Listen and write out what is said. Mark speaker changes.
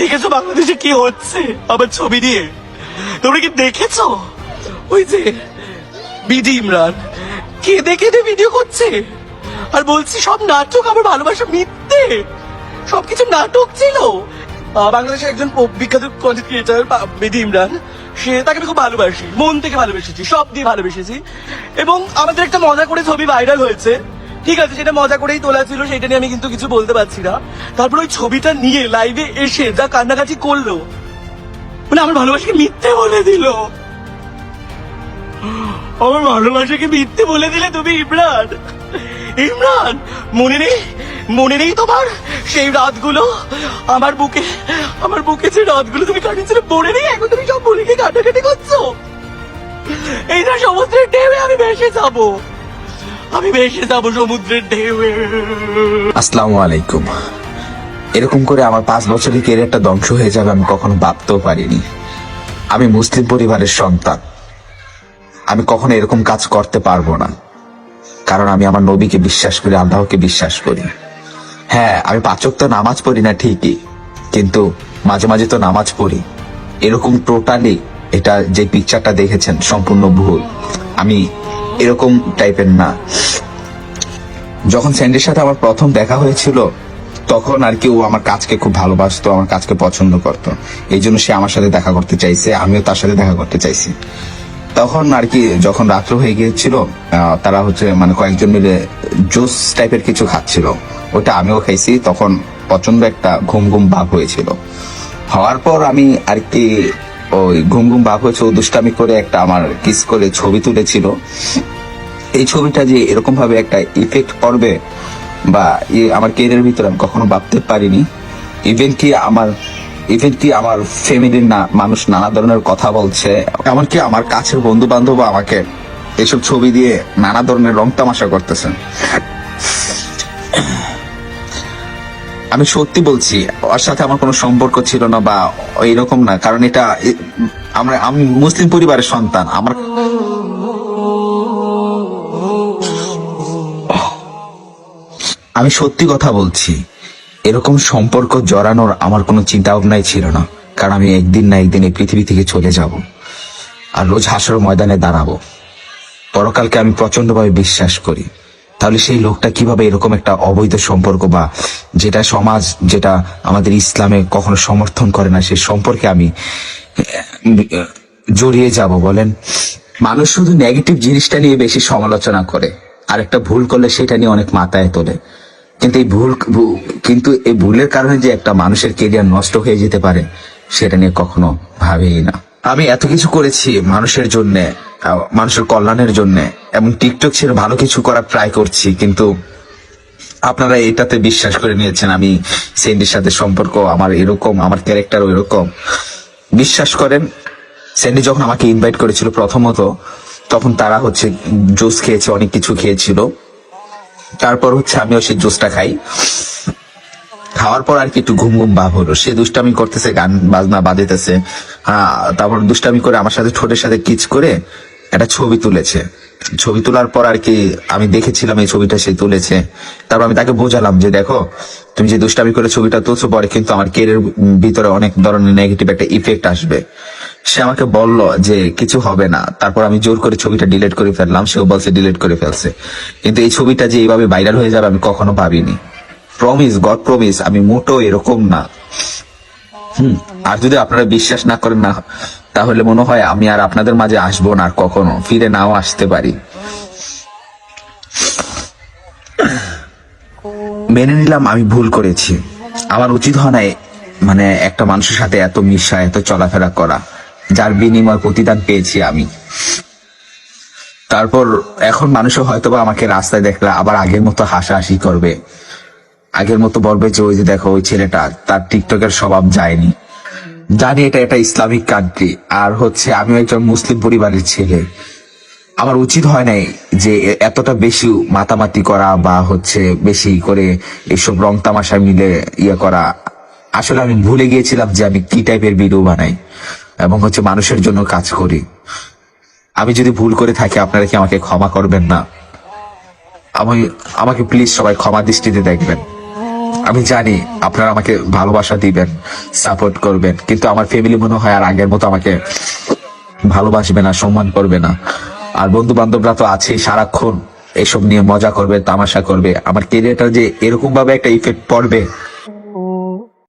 Speaker 1: দেখেছ বাংলাদেশে কি হচ্ছে? আমার ছবি নিয়ে তোমরা কি দেখেছ? ওই যে বিডি ইমরান। কেঁদে কেঁদে ভিডিও করছে? আর বলছি, সব নাটক আমার ভালোবাসা মিথ্যে। সবকিছু নাটক ছিল। বাংলাদেশের একজন বিখ্যাত কন্টেন্ট ক্রিয়েটার বিডি ইমরান, সে তাকে আমি খুব ভালোবাসি। মন থেকে ভালোবেসেছি, সব দিয়ে ভালোবেসেছি। এবং আমাদের একটা মজা করে ছবি ভাইরাল হয়েছে। ঠিক আছে, সেটা মজা করেই তোলা ছিল, সেটা নিয়ে আমি কিন্তু কিছু বলতে পারছি না। তারপর ওই ছবিটা নিয়ে লাইভে এসে যা কান্নাকাটি করল মানে আমার ভালোবাসাকে মিথ্যে বলে দিল। আমার ভালোবাসাকে মিথ্যে বলে দিলে তুমি ইমরান। ইমরান, মনে নেই মনে নেই তোমার সেই রাতগুলো, আমার বুকে আমার বুকে যে রাতগুলো তুমি কাটিয়েছিলে, মনে নেই এখন তুমি সব বলে গিয়ে কাটাকাটি করছ। এই না সমুদ্রের ঢেউয়ে আমি ভেসে যাব। আমি ভেসে যাব সমুদ্রের
Speaker 2: আসসালামু আলাইকুম। এরকম করে আমার পাঁচ বছরের কেরিয়ারটা ধ্বংস হয়ে যাবে আমি কখনো ভাবতেও পারিনি। আমি মুসলিম পরিবারের সন্তান। আমি কখনো এরকম কাজ করতে পারব না। কারণ আমি আমার নবীকে বিশ্বাস করি, আল্লাহকে বিশ্বাস করি। হ্যাঁ আমি পাচক তো নামাজ পড়ি না ঠিকই, কিন্তু মাঝে মাঝে তো নামাজ পড়ি। এরকম টোটালি এটা যে পিকচারটা দেখেছেন, সম্পূর্ণ ভুল। আমি এরকম টাইপের না। যখন স্যান্ডির সাথে আমার প্রথম দেখা হয়েছিল, তখন আর কি ও আমার কাজকে খুব ভালোবাসতো, আমার কাজকে পছন্দ করতো। এই জন্য সে আমার সাথে দেখা করতে চাইছে, আমিও তার সাথে দেখা করতে চাইছি। তখন আর কি যখন রাত্র হয়ে গিয়েছিল তারা হচ্ছে মানে কয়েকজন মিলে জুস টাইপের কিছু খাচ্ছিল। ওটা আমিও খাইছি, তখন প্রচণ্ড একটা ঘুম ঘুম ভাব হয়েছিল। হওয়ার পর আমি আর কি ওই ঘুম ঘুম ভাব হয়েছে দুষ্টামি করে একটা আমার কিস করে ছবি তুলেছিল। এই ছবিটা যে এরকম ভাবে একটা ইফেক্ট পড়বে বা আমার কেরিয়ারের ভিতরে আমি কখনো ভাবতে পারিনি। ইভেন কি আমার ইভেন কি আমার ফ্যামিলির না, মানুষ নানা ধরনের কথা বলছে, এমনকি আমার কাছের বন্ধু বান্ধব আমাকে এসব ছবি দিয়ে নানা ধরনের রং তামাশা করতেছে। আমি সত্যি বলছি, ওর সাথে আমার কোনো সম্পর্ক ছিল না বা এরকম না, কারণ এটা আমরা, আমি মুসলিম পরিবারের সন্তান, আমার আমি সত্যি কথা বলছি, এরকম সম্পর্ক জড়ানোর আমার কোনো চিন্তা ভাবনাই ছিল না, কারণ আমি একদিন না একদিন এই পৃথিবী থেকে চলে যাব আর রোজ হাসর ময়দানে দাঁড়াবো। পরকালকে আমি প্রচন্ডভাবে বিশ্বাস করি। তাহলে সেই লোকটা কীভাবে এরকম একটা অবৈধ সম্পর্ক বা যেটা সমাজ যেটা আমাদের ইসলামে কখনো সমর্থন করে না সে সম্পর্কে আমি জড়িয়ে যাব বলেন? মানুষ শুধু নেগেটিভ জিনিসটা নিয়ে বেশি সমালোচনা করে আর একটা ভুল করলে সেটা নিয়ে অনেক মাথায় তোলে। কিন্তু এই ভুল কিন্তু এই ভুলের কারণে যে একটা মানুষের কেরিয়ার নষ্ট হয়ে যেতে পারে সেটা নিয়ে কখনো ভাবেই না। আমি এত কিছু করেছি মানুষের জন্য মানুষের কল্যাণের জন্য এবং টিকটক ছেড়ে ভালো কিছু করার ট্রাই করছি, কিন্তু আপনারা এটাতে বিশ্বাস করে নিয়েছেন আমি সেন্ডির সাথে সম্পর্ক, আমার এরকম, আমার ক্যারেক্টারও এরকম। বিশ্বাস করেন স্যান্ডি যখন আমাকে ইনভাইট করেছিল প্রথমত, তখন তারা হচ্ছে জুস খেয়েছে, অনেক কিছু খেয়েছিল। তারপর হচ্ছে আমিও সেই জুসটা খাই। খাওয়ার পর আর কি একটু ঘুম ঘুম ভাব হলো। সে দুষ্টামি করতেছে, গান বাজনা বাজাইতেছে। তারপর দুষ্টামি করে আমার সাথে ঠোঁটের সাথে কিচ করে একটা ছবি তুলেছে। ছবি তোলার পর আর কি আমি দেখেছিলাম এই ছবিটা সে তুলেছে। তারপর আমি তাকে বোঝালাম যে দেখো, তুমি যে দুষ্টামি করে ছবিটা তুলছো, পরে কিন্তু আমার কেরের ভিতরে অনেক ধরনের নেগেটিভ একটা ইফেক্ট আসবে। সে আমাকে বলল যে কিছু হবে না। তারপর আমি জোর করে ছবিটা ডিলিট করে ফেললাম, সেও বলছে ডিলিট করে ফেলছে। কিন্তু এই ছবিটা যে এইভাবে ভাইরাল হয়ে যাবে আমি কখনো ভাবিনি। প্রমিস গড প্রমিস আমি মোটো এরকম না। হুম, আর যদি আপনারা বিশ্বাস না করেন না তাহলে মনে হয় আমি আর আপনাদের মাঝে আসব না কখনো। ফিরে নাও আসতে পারি। মেনে নিলাম আমি ভুল করেছি। আমার উচিত হয় না মানে একটা মানুষের সাথে এত মিশা, এত চলাফেরা করা। যার বিনিময় প্রতিদান পেয়েছি আমি। তারপর এখন মানুষও হয়তোবা আমাকে রাস্তায় দেখলে আবার আগের মতো হাসাহাসি করবে। আগের মতো বলবে যে, ওই যে দেখো, ওই ছেলেটা, তার টিকটকের স্বভাব যায়নি। জানি এটা একটা ইসলামিক কান্ট্রি আর হচ্ছে আমিও একজন মুসলিম পরিবারের ছেলে। আমার উচিত হয় নাই যে এতটা বেশি মাতামাতি করা বা হচ্ছে বেশি করে এইসব রং তামাশা মিলে ইয়ে করা। আসলে আমি ভুলে গিয়েছিলাম যে আমি কি টাইপের ভিডিও বানাই এবং হচ্ছে মানুষের জন্য কাজ করি। আমি যদি ভুল করে থাকি, আপনারা কি আমাকে ক্ষমা করবেন না? আমি, আমাকে প্লিজ সবাই ক্ষমা দৃষ্টিতে দেখবেন। আমি জানি আপনারা আমাকে ভালোবাসা দিবেন সাপোর্ট করবেন, কিন্তু আমার ফ্যামিলি মনে হয় আর আগের মতো আমাকে ভালোবাসবে না, সম্মান করবে না। আর বন্ধু বান্ধবরা তো আছেই সারাক্ষণ, এসব নিয়ে মজা করবে, তামাশা করবে। আমার কেরিয়ারটা যে এরকম ভাবে একটা ইফেক্ট পড়বে